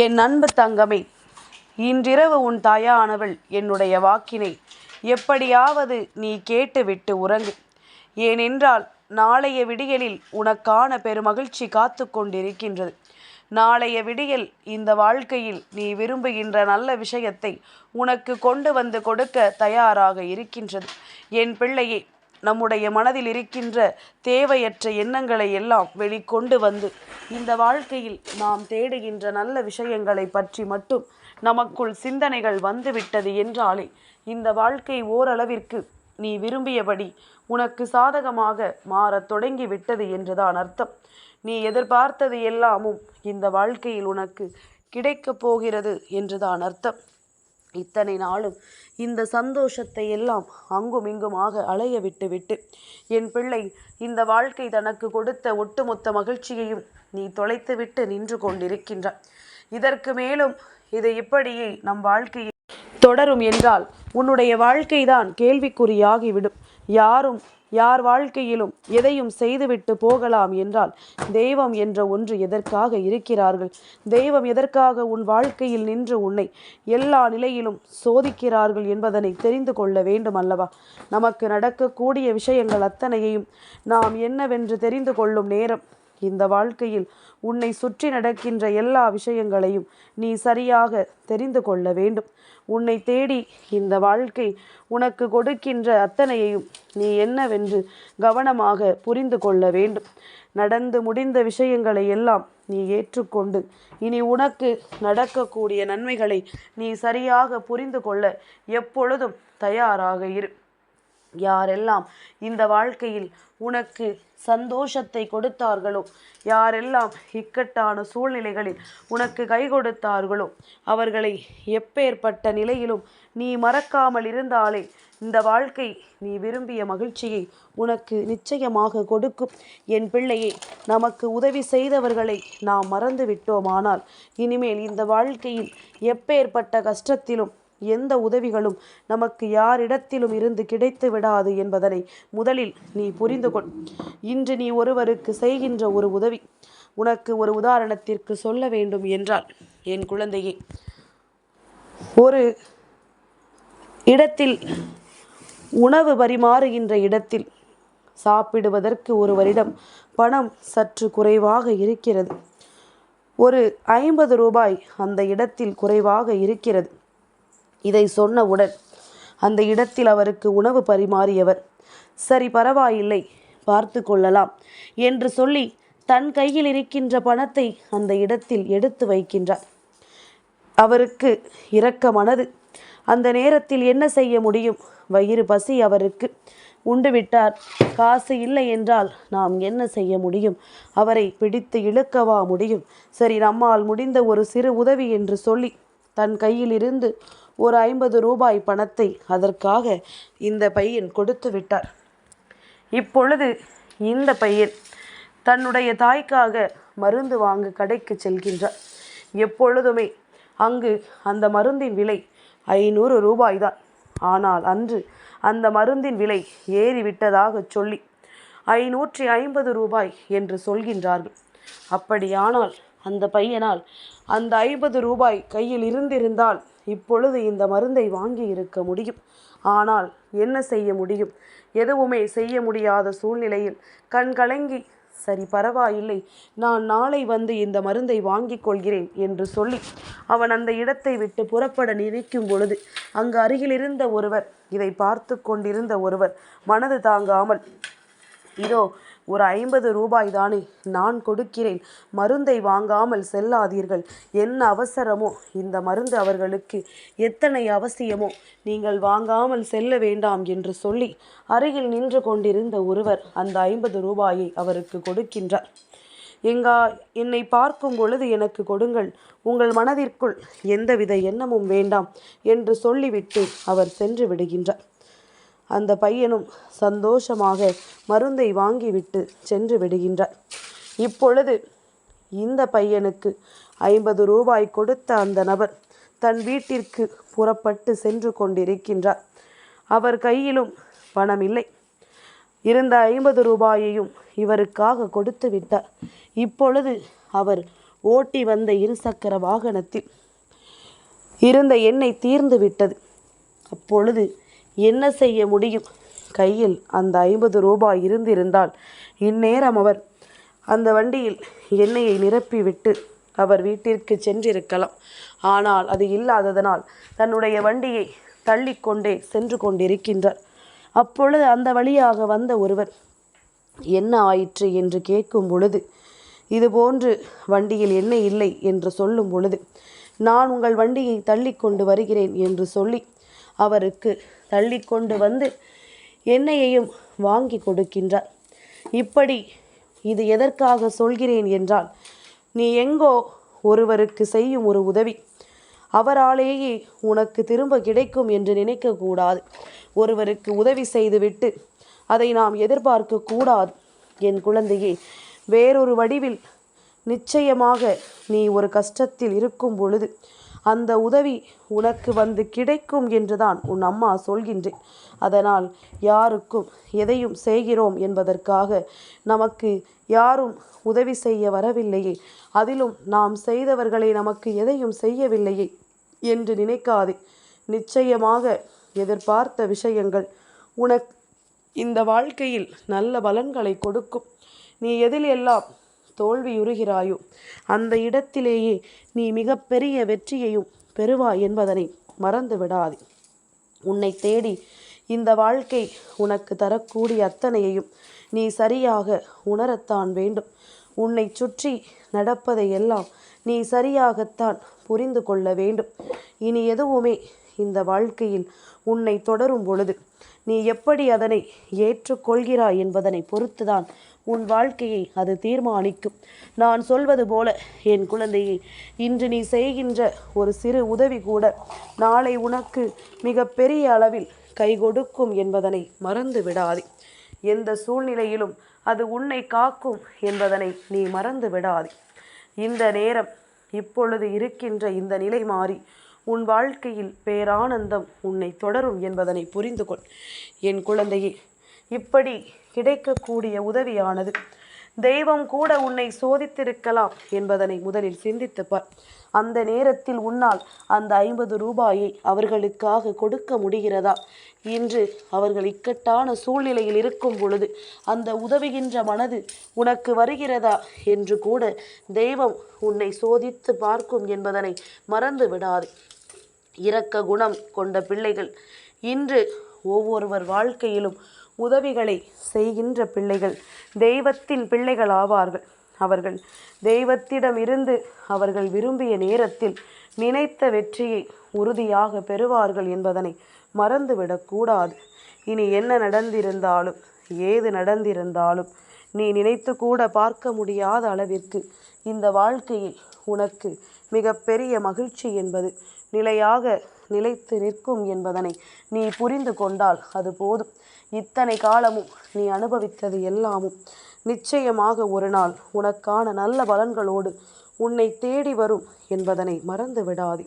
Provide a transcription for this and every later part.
என் அன்பு தங்கமே இன்றிரவு உன் தாயானவள் என்னுடைய வாக்கினை எப்படியாவது நீ கேட்டுவிட்டு உறங்கு. ஏனென்றால் நாளைய விடியலில் உனக்கான பெருமகிழ்ச்சி காத்து கொண்டிருக்கின்றது. நாளைய விடியல் இந்த வாழ்க்கையில் நீ விரும்புகின்ற நல்ல விஷயத்தை உனக்கு கொண்டு வந்து கொடுக்க தயாராக இருக்கின்றது. என் பிள்ளையே நம்முடைய மனதில் இருக்கின்ற தேவையற்ற எண்ணங்களை எல்லாம் வெளிக்கொண்டு வந்து இந்த வாழ்க்கையில் நாம் தேடுகின்ற நல்ல விஷயங்களை பற்றி மட்டும் நமக்குள் சிந்தனைகள் வந்துவிட்டது என்றாலே இந்த வாழ்க்கை ஓரளவிற்கு நீ விரும்பியபடி உனக்கு சாதகமாக மாறத் தொடங்கி விட்டது என்றுதான் அர்த்தம். நீ எதிர்பார்த்தது எல்லாமும் இந்த வாழ்க்கையில் உனக்கு கிடைக்கப் போகிறது என்றுதான் அர்த்தம். இத்தனை நாளும் இந்த சந்தோஷத்தை எல்லாம் அங்கும் இங்குமாக அலைய விட்டு விட்டு என் பிள்ளை இந்த வாழ்க்கை தனக்கு கொடுத்த ஒட்டுமொத்த மகிழ்ச்சியையும் நீ தொலைத்துவிட்டு நின்று கொண்டிருக்கின்றாய். இதற்கு மேலும் இது இப்படியே நம் வாழ்க்கையை தொடரும் என்றால் உன்னுடைய வாழ்க்கைதான் கேள்விக்குறியாகிவிடும். யாரும் யார் வாழ்க்கையிலும் எதையும் செய்துவிட்டு போகலாம் என்றால் தெய்வம் என்ற ஒன்று எதற்காக இருக்கிறார்கள்? தெய்வம் எதற்காக உன் வாழ்க்கையில் நின்று உன்னை எல்லா நிலையிலும் சோதிக்கிறார்கள் என்பதனை தெரிந்து கொள்ள வேண்டும் அல்லவா? நமக்கு நடக்கக்கூடிய விஷயங்கள் அத்தனையையும் நாம் என்னவென்று தெரிந்து கொள்ளும் நேரம் இந்த வாழ்க்கையில் உன்னை சுற்றி நடக்கின்ற எல்லா விஷயங்களையும் நீ சரியாக தெரிந்து கொள்ள வேண்டும். உன்னை தேடி இந்த வாழ்க்கை உனக்கு கொடுக்கின்ற அத்தனையையும் நீ என்னவென்று கவனமாக புரிந்து கொள்ள வேண்டும். நடந்து முடிந்த விஷயங்களை எல்லாம் நீ ஏற்றுக்கொண்டு இனி உனக்கு நடக்கக்கூடிய நன்மைகளை நீ சரியாக புரிந்து கொள்ள எப்பொழுதும் தயாராக இரு. யாரெல்லாம் இந்த வாழ்க்கையில் உனக்கு சந்தோஷத்தை கொடுத்தார்களோ யாரெல்லாம் இக்கட்டான சூழ்நிலைகளில் உனக்கு கை கொடுத்தார்களோ அவர்களை எப்பேற்பட்ட நிலையிலும் நீ மறக்காமல் இருந்தாலே இந்த வாழ்க்கை நீ விரும்பிய மகிழ்ச்சியை உனக்கு நிச்சயமாக கொடுக்கும். என் பிள்ளையை நமக்கு உதவி செய்தவர்களை நாம் மறந்து விட்டோமானால் இனிமேல் இந்த வாழ்க்கையில் எப்பேற்பட்ட கஷ்டத்திலும் எந்த உதவிகளும் நமக்கு யாரிடத்திலும் இருந்து கிடைத்து விடாது என்பதனை முதலில் நீ புரிந்து கொள். இன்று நீ ஒருவருக்கு செய்கின்ற ஒரு உதவி உனக்கு ஒரு உதாரணத்திற்கு சொல்ல வேண்டும் என்றால் என் குழந்தையே ஒரு இடத்தில் உணவு பரிமாறுகின்ற இடத்தில் சாப்பிடுவதற்கு ஒருவரிடம் பணம் சற்று குறைவாக இருக்கிறது. ஒரு ஐம்பது ரூபாய் அந்த இடத்தில் குறைவாக இருக்கிறது. இதை சொன்னவுடன் அந்த இடத்தில் அவருக்கு உணவு பரிமாறியவர். சரி பரவாயில்லை பார்த்து கொள்ளலாம் என்று சொல்லி தன் கையில் இருக்கின்ற பணத்தை அந்த இடத்தில் எடுத்து வைக்கின்றார். அவருக்கு இரக்க மனது அந்த நேரத்தில் என்ன செய்ய முடியும்? வயிறு பசி அவருக்கு. உண்டுவிட்டார் காசு இல்லை என்றால் நாம் என்ன செய்ய முடியும்? அவரை பிடித்து இழுக்கவா முடியும்? சரி நம்மால் முடிந்த ஒரு சிறு உதவி என்று சொல்லி தன் கையிலிருந்து ஒரு ஐம்பது ரூபாய் பணத்தை அதற்காக இந்த பையன் கொடுத்து விட்டார். இப்பொழுது இந்த பையன் தன்னுடைய தாய்க்காக மருந்து வாங்க கடைக்கு செல்கின்றார். எப்பொழுதுமே அங்கு அந்த மருந்தின் விலை ஐநூறு ரூபாய்தான் ஆனால் அன்று அந்த மருந்தின் விலை ஏறிவிட்டதாக சொல்லி ஐநூற்றி ஐம்பது ரூபாய் என்று சொல்கின்றார்கள். அப்படியானால் அந்த பையனால் அந்த ஐம்பது ரூபாய் கையில் இருந்திருந்தால் இப்பொழுது இந்த மருந்தை வாங்கி இருக்க முடியும். ஆனால் என்ன செய்ய முடியும்? எதுவுமே செய்ய முடியாத சூழ்நிலையில் கண் கலங்கி சரி பரவாயில்லை நான் நாளை வந்து இந்த மருந்தை வாங்கிக் கொள்கிறேன் என்று சொல்லி அவன் அந்த இடத்தை விட்டு புறப்பட நினைக்கும் பொழுது அங்கு அருகிலிருந்த ஒருவர் இதை பார்த்து கொண்டிருந்த ஒருவர் மனது தாங்காமல் இதோ ஒரு ஐம்பது ரூபாய் தானே நான் கொடுக்கிறேன். மருந்தை வாங்காமல் செல்லாதீர்கள். என்ன அவசரமோ? இந்த மருந்து அவர்களுக்கு எத்தனை அவசியமோ? நீங்கள் வாங்காமல் செல்ல வேண்டாம் என்று சொல்லி அருகில் நின்று கொண்டிருந்த ஒருவர் அந்த ஐம்பது ரூபாயை அவருக்கு கொடுக்கின்றார். எங்கா என்னை பார்க்கும் பொழுது எனக்கு கொடுங்கள். உங்கள் மனதிற்குள் எந்தவித எண்ணமும் வேண்டாம் என்று சொல்லிவிட்டு அவர் சென்று விடுகின்றார். அந்த பையனும் சந்தோஷமாக மருந்தை வாங்கிவிட்டு சென்று விடுகின்றார். இப்பொழுது இந்த பையனுக்கு ஐம்பது ரூபாய் கொடுத்த அந்த நபர் தன் வீட்டிற்கு புறப்பட்டு சென்று கொண்டிருக்கின்றார். அவர் கையிலும் பணம் இல்லை இருந்த ஐம்பது ரூபாயையும் இவருக்காக கொடுத்து விட்டார். இப்பொழுது அவர் ஓட்டி வந்த இருசக்கர வாகனத்தில் இருந்த எண்ணெய் தீர்ந்து விட்டது. அப்பொழுது என்ன செய்ய முடியும்? கையில் அந்த ஐம்பது ரூபாய் இருந்திருந்தால் இந்நேரம் அவர் அந்த வண்டியில் எண்ணெயை நிரப்பிவிட்டு அவர் வீட்டிற்கு சென்றிருக்கலாம். ஆனால் அது இல்லாததனால் தன்னுடைய வண்டியை தள்ளிக்கொண்டே சென்று கொண்டிருக்கின்றார். அப்பொழுது அந்த வழியாக வந்த ஒருவர் என்ன ஆயிற்று? என்று கேட்கும் பொழுது இதுபோன்று வண்டியில் எண்ணெய் இல்லை என்று சொல்லும் பொழுது நான் உங்கள் வண்டியை தள்ளி கொண்டு வருகிறேன் என்று சொல்லி அவருக்கு தள்ளி கொண்டு வந்து எண்ணெயையும் வாங்கி கொடுக்கின்றார். இப்படி இது எதற்காக சொல்கிறேன் என்றால் நீ எங்கோ ஒருவருக்கு செய்யும் ஒரு உதவி அவராலேயே உனக்கு திரும்ப கிடைக்கும் என்று நினைக்கக்கூடாது. ஒருவருக்கு உதவி செய்துவிட்டு அதை நாம் எதிர்பார்க்க கூடாது. என் குழந்தையே வேறொரு வடிவில் நிச்சயமாக நீ ஒரு கஷ்டத்தில் இருக்கும் பொழுது அந்த உதவி உனக்கு வந்து கிடைக்கும் என்றுதான் உன் அம்மா சொல்கின்றேன். அதனால் யாருக்கும் எதையும் செய்கிறோம் என்பதற்காக நமக்கு யாரும் உதவி செய்ய வரவில்லையே. அதிலும் நாம் செய்தவர்களை நமக்கு எதையும் செய்யவில்லையே என்று நினைக்காதே. நிச்சயமாக எதிர்பார்த்த விஷயங்கள் உனக்கு இந்த வாழ்க்கையில் நல்ல பலன்களை கொடுக்கும். நீ எதில் எல்லாம் தோல்வியுறுகிறாயோ? அந்த இடத்திலேயே நீ மிகப்பெரிய வெற்றியையும் பெறுவாய் என்பதனை மறந்து விடாதே உன்னை தேடி இந்த வாழ்க்கை உனக்கு தரக்கூடிய அத்தனையையும் நீ சரியாக உணரத்தான் வேண்டும். உன்னை சுற்றி நடப்பதை எல்லாம் நீ சரியாகத்தான் புரிந்து கொள்ள வேண்டும். இனி எதுவுமே இந்த வாழ்க்கையில் உன்னை தொடரும் பொழுது நீ எப்படி அதனை ஏற்றுக்கொள்கிறாய் என்பதனை பொறுத்துதான் உன் வாழ்க்கையை அது தீர்மானிக்கும். நான் சொல்வது போல என் குழந்தையை இன்று நீ செய்கின்ற ஒரு சிறு உதவி கூட நாளை உனக்கு மிக பெரிய அளவில் கை கொடுக்கும் என்பதனை மறந்து விடாதே. எந்த சூழ்நிலையிலும் அது உன்னை காக்கும் என்பதனை நீ மறந்து விடாதே. இந்த நேரம் இப்பொழுது இருக்கின்ற இந்த நிலை மாறி உன் வாழ்க்கையில் பேரானந்தம் உன்னை தொடரும் என்பதனை புரிந்து கொள் என் குழந்தையே இப்படி கிடைக்கக்கூடிய உதவியானது. தெய்வம் கூட உன்னை சோதித்திருக்கலாம் என்பதனை முதலில் சிந்தித்து பார் அந்த நேரத்தில் உன்னால் அந்த ஐம்பது ரூபாயை அவர்களுக்காக கொடுக்க முடிகிறதா? இன்று அவர்கள் இக்கட்டான சூழ்நிலையில் இருக்கும் பொழுது அந்த உதவுகின்ற மனது உனக்கு வருகிறதா? என்று கூட தெய்வம் உன்னை சோதித்து பார்க்கும் என்பதனை மறந்து விடாது. இரக்க குணம் கொண்ட பிள்ளைகள் இன்று ஒவ்வொருவர் வாழ்க்கையிலும் உதவிகளை செய்கின்ற பிள்ளைகள். தெய்வத்தின் பிள்ளைகள் ஆவார்கள் அவர்கள் தெய்வத்திடம் இருந்து அவர்கள் விரும்பிய நேரத்தில் நினைத்த வெற்றியை உறுதியாக பெறுவார்கள் என்பதனை மறந்துவிடக்கூடாது இனி என்ன நடந்திருந்தாலும் ஏது நடந்திருந்தாலும் நீ நினைத்து கூட பார்க்க முடியாத அளவிற்கு இந்த வாழ்க்கையில் உனக்கு மிகப்பெரிய மகிழ்ச்சி என்பது நிலையாக நிலைத்து நிற்கும் என்பதனை நீ புரிந்து கொண்டால் அது போதும். இத்தனை காலமும் நீ அனுபவித்தது எல்லாமும் நிச்சயமாக ஒரு நாள் உனக்கான நல்ல பலன்களோடு உன்னை தேடி வரும் என்பதனை மறந்து விடாதே.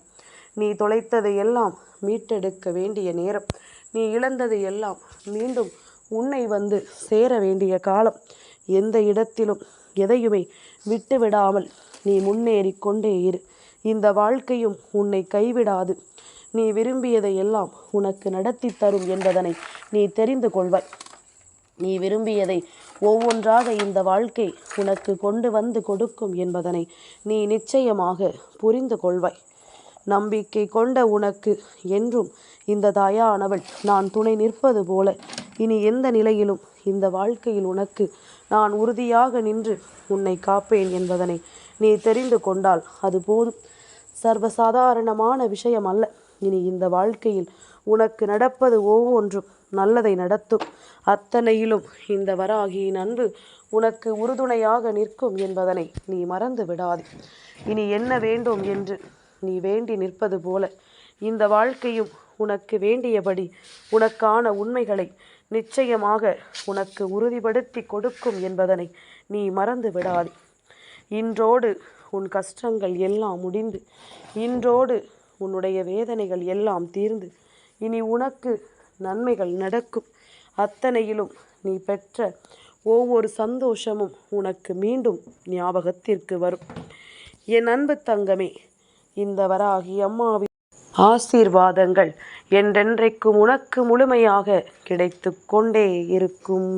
நீ தொலைத்தது எல்லாம் மீட்டெடுக்க வேண்டிய நேரம். நீ இழந்தது எல்லாம் மீண்டும் உன்னை வந்து சேர வேண்டிய காலம். எந்த இடத்திலும் எதையுமே விட்டுவிடாமல் நீ முன்னேறி கொண்டே இரு. இந்த வாழ்க்கையும் உன்னை கைவிடாது. நீ விரும்பியதை எல்லாம் உனக்கு நடத்தி தரும் என்பதனை நீ தெரிந்து கொள்வாய். நீ விரும்பியதை ஒவ்வொன்றாக இந்த வாழ்க்கை உனக்கு கொண்டு வந்து கொடுக்கும் என்பதனை நீ நிச்சயமாக புரிந்து கொள்வாய். நம்பிக்கை கொண்ட உனக்கு என்றும் இந்த தாயானவள் நான் துணை நிற்பது போல. இனி எந்த நிலையிலும் இந்த வாழ்க்கையில் உனக்கு நான் உறுதியாக நின்று உன்னை காப்பேன் என்பதனை நீ தெரிந்து கொண்டால் அது போதும். சர்வசாதாரணமான விஷயம் அல்ல. இனி இந்த வாழ்க்கையில் உனக்கு நடப்பது ஒவ்வொன்றும் நல்லதை நடத்தும். அத்தனையிலும் இந்த வராகியின் அன்பு உனக்கு உறுதுணையாக நிற்கும் என்பதனை நீ மறந்து விடாதே. இனி என்ன வேண்டும் என்று நீ வேண்டி நிற்பது போல. இந்த வாழ்க்கையும் உனக்கு வேண்டியபடி உனக்கான உண்மைகளை நிச்சயமாக உனக்கு உறுதிப்படுத்தி கொடுக்கும் என்பதனை நீ மறந்து விடாதே. இன்றோடு உன் கஷ்டங்கள் எல்லாம் முடிந்து இன்றோடு உன்னுடைய வேதனைகள் எல்லாம் தீர்ந்து இனி உனக்கு நன்மைகள் நடக்கும். அத்தனையிலும் நீ பெற்ற ஒவ்வொரு சந்தோஷமும் உனக்கு மீண்டும் ஞாபகத்திற்கு வரும். என் அன்பு தங்கமே இந்த வராகி அம்மாவின் ஆசீர்வாதங்கள் என்றென்றைக்கும் உனக்கு முழுமையாக கிடைத்து கொண்டே இருக்கும்.